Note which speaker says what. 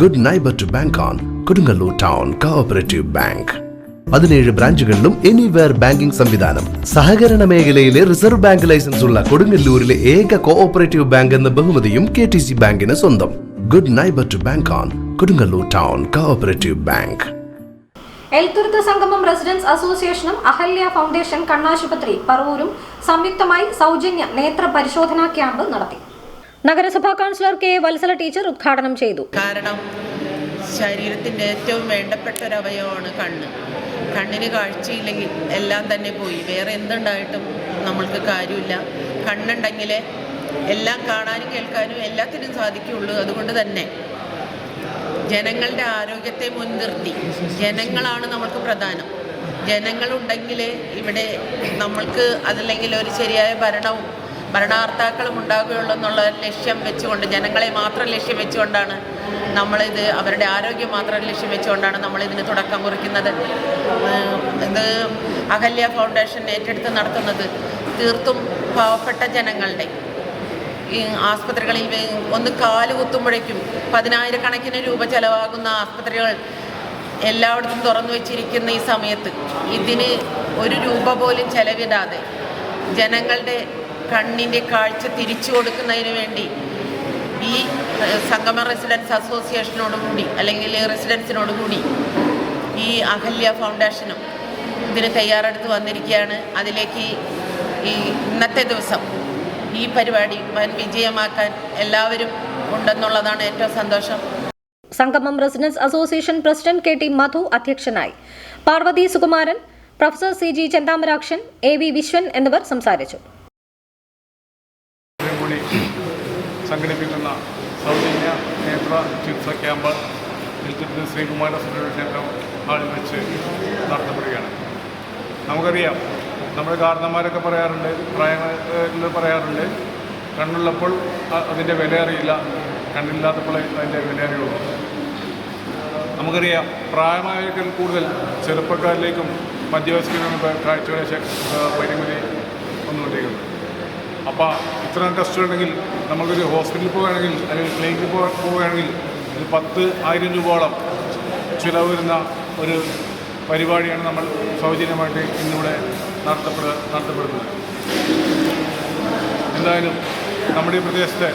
Speaker 1: Good neighbour to bank on Kodungallur town cooperative bank പതിനേഴ് ബ്രാഞ്ചുകളിലും anywhere banking സംവിധാനം. സഹകരണ മേഖലയിലെ റിസർവ് ബാങ്ക് ലൈസൻസ് ഉള്ള കൊടുങ്ങല്ലൂരിലെ ഏക കോഓപ്പറേറ്റീവ് ബാങ്ക് എന്ന ബഹുമതിയും കെ ടി സി ബാങ്കിന് സ്വന്തം. Good neighbour to bank on Kodungallur town cooperative bank
Speaker 2: Elthuruthu Sangamam residence അസോസിയേഷനും അഹല്യ ഫൗണ്ടേഷൻ കണ്ണാശുപത്രി പറവൂരും സംയുക്തമായി സൗജന്യ നേത്ര പരിശോധനാ ക്യാമ്പ് നടത്തി. നഗരസഭാ കൗൺസിലർ കെ വത്സല ടീച്ചർ ഉദ്ഘാടനം ചെയ്തു.
Speaker 3: കാരണം ശരീരത്തിന്റെ ഏറ്റവും വേണ്ടപ്പെട്ട ഒരു അവയവമാണ് കണ്ണ്. കണ്ണിന് കാഴ്ചയില്ലെങ്കിൽ എല്ലാം തന്നെ പോയി. വേറെ എന്തുണ്ടായിട്ടും നമ്മൾക്ക് കാര്യമില്ല. കണ്ണുണ്ടെങ്കിലേ എല്ലാം കാണാനും കേൾക്കാനും എല്ലാത്തിനും സാധിക്കുകയുള്ളൂ. അതുകൊണ്ട് തന്നെ ജനങ്ങളുടെ ആരോഗ്യത്തെ മുൻനിർത്തി. ജനങ്ങളാണ് നമ്മൾക്ക് പ്രധാനം. ജനങ്ങളുണ്ടെങ്കിൽ ഇവിടെ നമ്മൾക്ക് അതല്ലെങ്കിൽ ഒരു ശരിയായ ഭരണവും ഭരണകർത്താക്കളും ഉണ്ടാകുകയുള്ളൂ എന്നുള്ള ലക്ഷ്യം വെച്ചുകൊണ്ട് ജനങ്ങളെ മാത്രം ലക്ഷ്യം വെച്ചുകൊണ്ടാണ് നമ്മളിത് അവരുടെ ആരോഗ്യം മാത്രം ലക്ഷ്യം വെച്ചുകൊണ്ടാണ് നമ്മളിതിന് തുടക്കം കുറിക്കുന്നത്. ഇത് അഹല്യ ഫൗണ്ടേഷൻ ഏറ്റെടുത്ത് നടത്തുന്നത് തീർത്തും പാവപ്പെട്ട ജനങ്ങളുടെ. ഈ ആസ്പത്രികളിൽ ഒന്ന് കാൽ കുത്തുമ്പോഴേക്കും പതിനായിരക്കണക്കിന് രൂപ ചെലവാകുന്ന ആസ്പത്രികൾ എല്ലായിടത്തും തുറന്നു വെച്ചിരിക്കുന്ന ഈ സമയത്ത് ഇതിന് ഒരു രൂപ പോലും ചെലവിടാതെ ജനങ്ങളുടെ കണ്ണിന്റെ കാഴ്ച തിരിച്ചു കൊടുക്കുന്നതിന് വേണ്ടി ഈ സംഗമ റെസിഡൻസ് അസോസിയേഷനോടുകൂടി അല്ലെങ്കിൽ റെസിഡൻസിനോടുകൂടി ഈ അഹല്യ ഫൗണ്ടേഷനും ഇതിന് തയ്യാറെടുത്ത് വന്നിരിക്കുകയാണ്. അതിലേക്ക് ഈ ഇന്നത്തെ ദിവസം ഈ പരിപാടി വൻ വിജയമാക്കാൻ എല്ലാവരും ഉണ്ടെന്നുള്ളതാണ് ഏറ്റവും സന്തോഷം.
Speaker 2: Sangamam residence association president K T Madhu അധ്യക്ഷനായി. Parvathi Sukumaran professor C G Chenthamarakshan A V Viswan എന്നിവർ സംസാരിച്ചു.
Speaker 4: കൂടി സംഘടിപ്പിക്കുന്ന സൗജന്യ നേത്ര ചികിത്സ ക്യാമ്പ് നെൽത്തുരുത്ത് ശ്രീകുമാര സുരക്ഷ ക്ഷേത്രം ഹാളിൽ വെച്ച് നടത്തപ്പെടുകയാണ്. നമുക്കറിയാം നമ്മുടെ കാരണന്മാരൊക്കെ പറയാറുണ്ട് പ്രായങ്ങളിൽ പറയാറുണ്ട് കണ്ണുള്ളപ്പോൾ അതിന്റെ വില അറിയില്ല കണ്ണില്ലാത്തപ്പോൾ അതിന്റെ വില അറിയുള്ളൂ. നമുക്കറിയാം പ്രായമായേക്കാൾ കൂടുതൽ ചെറുപ്പക്കാരിലേക്കും മധ്യവയസ്കരും കാഴ്ചകളെ പരിമിതി വന്നുകൊണ്ടിരിക്കുന്നത് അപ്പോൾ ഇത്രയും ടെസ്റ്റ് ഉണ്ടെങ്കിൽ നമ്മൾക്കൊരു ഹോസ്പിറ്റലിൽ പോവുകയാണെങ്കിൽ അല്ലെങ്കിൽ ക്ലിനിക്കിൽ പോവുകയാണെങ്കിൽ ഒരു പത്ത് ആയിരം രൂപയോളം ചിലവ് വരുന്ന ഒരു പരിപാടിയാണ് നമ്മൾ സൗജന്യമായിട്ട് ഇന്നിവിടെ നടത്തപ്പെടുക നടത്തപ്പെടുന്നത്. എന്തായാലും നമ്മുടെ ഈ പ്രദേശത്തെ